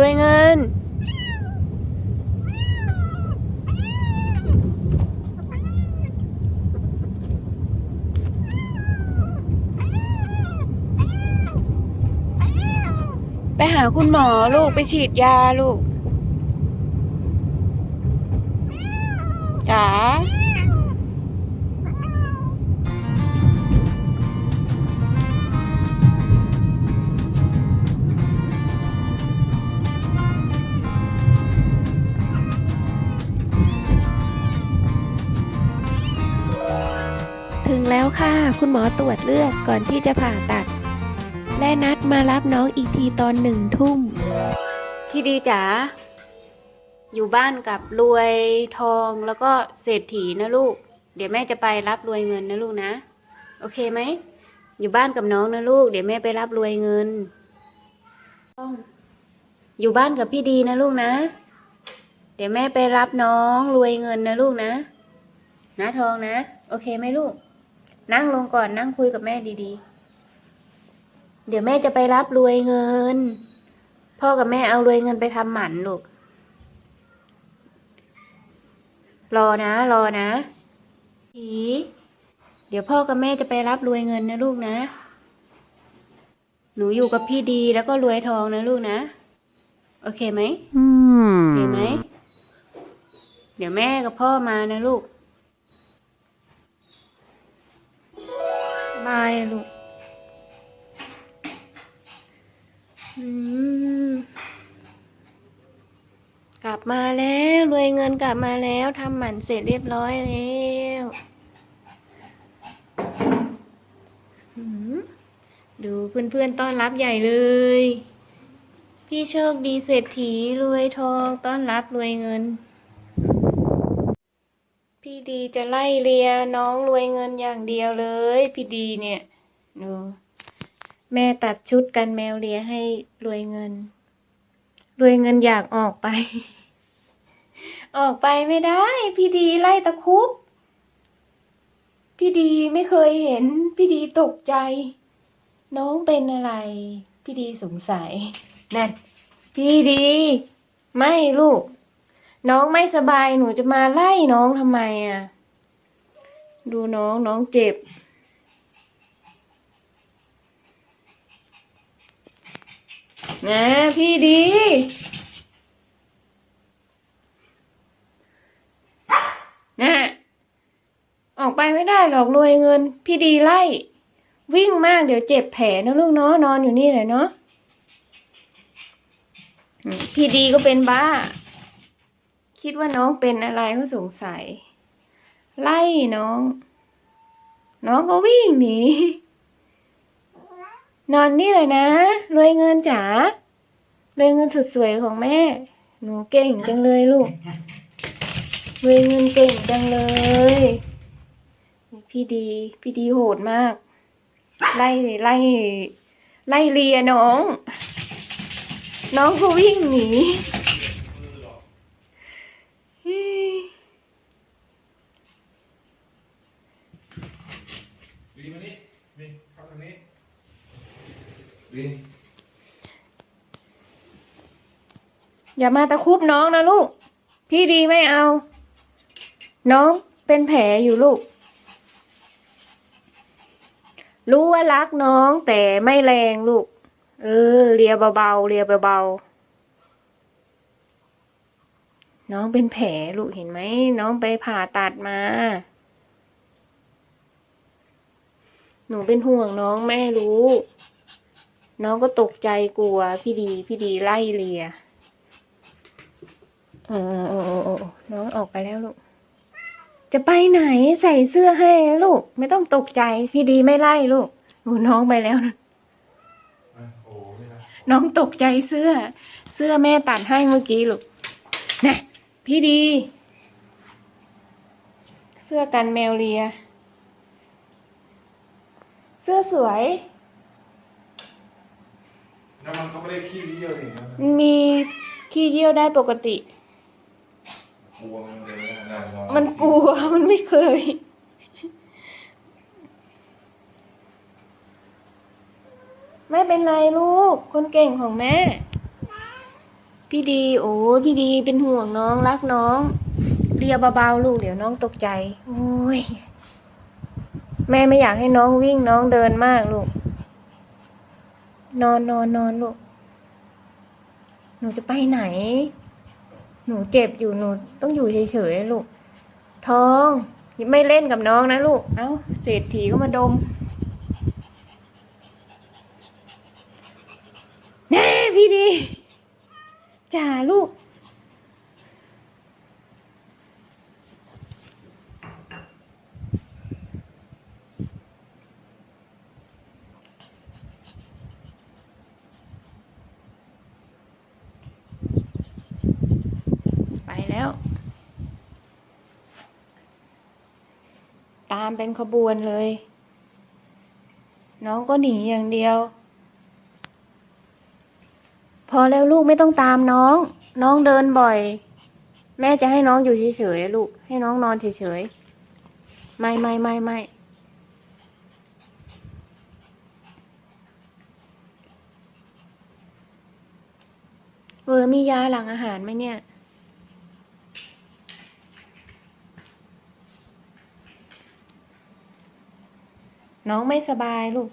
รวยเงิน ไปหาคุณหมอลูกไปฉีดยาลูกจ๋า แล้วค่ะ คุณหมอตรวจเลือดก่อนที่จะผ่าตัด และนัดมารับน้องอีกทีตอนหนึ่งทุ่ม พี่ดีจ๋าอยู่บ้านกับรวยทองแล้วก็เศรษฐีนะลูก เดี๋ยวแม่จะไปรับรวยเงินนะลูกนะ โอเคไหม อยู่บ้านกับน้องนะลูก เดี๋ยวแม่ไปรับรวยเงิน อยู่บ้านกับพี่ดีนะลูกนะ เดี๋ยวแม่ไปรับน้องรวยเงินนะลูกนะนะทองนะ โอเคไหมลูก นั่งลงก่อนนั่งคุยกับแม่ดีๆ เดี๋ยวแม่จะไปรับรวยเงิน พ่อกับแม่เอารวยเงินไปทำหมันลูก รอนะ รอนะผีเดี๋ยวพ่อกับแม่จะไปรับรวยเงินนะลูกนะ หนูอยู่กับพี่ดีแล้วก็รวยทองนะลูกนะ โอเคไหมอืมโอเคไหม เดี๋ยวแม่กับพ่อมานะลูกายลูกกลับมาแล้วรวยเงินกลับมาแล้วทำหมันเสร็จเรียบร้อยแล้วดูเพื่อนๆต้อนรับใหญ่เลย พี่โชคดีเศรษฐีรวยทองต้อนรับรวยเงิน พี่ดีจะไล่เลียน้องรวยเงินอย่างเดียวเลย พี่ดีเนี่ยดูแม่ตัดชุดกันแมวเลียให้รวยเงิน รวยเงินอยากออกไป ออกไปไม่ได้ พี่ดีไล่ตะคุบ พี่ดีไม่เคยเห็น พี่ดีตกใจ น้องเป็นอะไร พี่ดีสงสัยนั่นพี่ดี ไม่ลูก น้องไม่สบายหนูจะมาไล่น้องทำไมอะ ดูน้องน้องเจ็บ นะพี่ดี นะ ออกไปไม่ได้หรอกรวยเงิน พี่ดีไล่ วิ่งมากเดี๋ยวเจ็บแผลนะลูกเนาะนอนอยู่นี่แหละเนาะพี่ดีก็เป็นบ้า คิดว่าน้องเป็นอะไรเขาสงสัย ไล่น้อง น้องก็วิ่งหนีนอนนี่เลยนะรวยเงินจ๋ารวยเงินสุดสวยของแม่ หนูเก่งจังเลยลูกรวยเงินเก่งจังเลยพี่ดี พี่ดีโหดมาก ไล่ไล่ไล่เลียน้อง น้องก็วิ่งหนีเฮ้ย วินมา นี่วินเข้าทางนี้วินอย่ามาตะครุบน้องนะลูก พี่ดีไม่เอา น้องเป็นแผลอยู่ลูก รู้ว่ารักน้องแต่ไม่แรงลูก เออเลียเบาๆเลียเบาๆน้องเป็นแผลลูกเห็นไหมน้องไปผ่าตัดมา หนูเป็นห่วงน้องแม่รู้ น้องก็ตกใจกลัว พี่ดี พี่ดีไล่เลียเออเออเออเออเออน้องออกไปแล้วลูก จะไปไหนใส่เสื้อให้นะลูก ไม่ต้องตกใจ พี่ดีไม่ไล่ลูกโอ้น้องไปแล้วนะอะโอ้ยนะน้องตกใจเสื้อ เสื้อแม่ตัดให้เมื่อกี้ลูกนะพี่ดี เสื้อกันแมวเลีย เสื้อสวย แล้วมันก็ไม่ได้ขี้เยี่ยวนี่นะมีขี้เยี่ยวได้ปกติ กลัวมันจะไม่ได้นอนมันกลัว มันไม่เคย ไม่เป็นไรลูก คนเก่งของแม่ พี่ดี โอ้พี่ดีเป็นห่วงน้องรักน้อง เรียเบาๆลูกเดี๋ยวน้องตกใจ โอ้ย แม่ไม่อยากให้น้องวิ่งน้องเดินมากลูก นอนนอนนอนลูก หนูจะไปไหน หนูเจ็บอยู่หนูต้องอยู่เฉยๆลูก ท้องไม่เล่นกับน้องนะลูก เอ้าเศรษฐีก็มาดมแน่พี่ดี จ่าลูก ไปแล้ว ตามเป็นขบวนเลย น้องก็หนีอย่างเดียว พอแล้วลูกไม่ต้องตามน้อง น้องเดินบ่อย แม่จะให้น้องอยู่เฉยๆลูก ให้น้องนอนเฉยๆ ไม่ไม่ไม่ไม่เวอร์มียาหลังอาหารไหมเนี่ย น้องไม่สบายลูก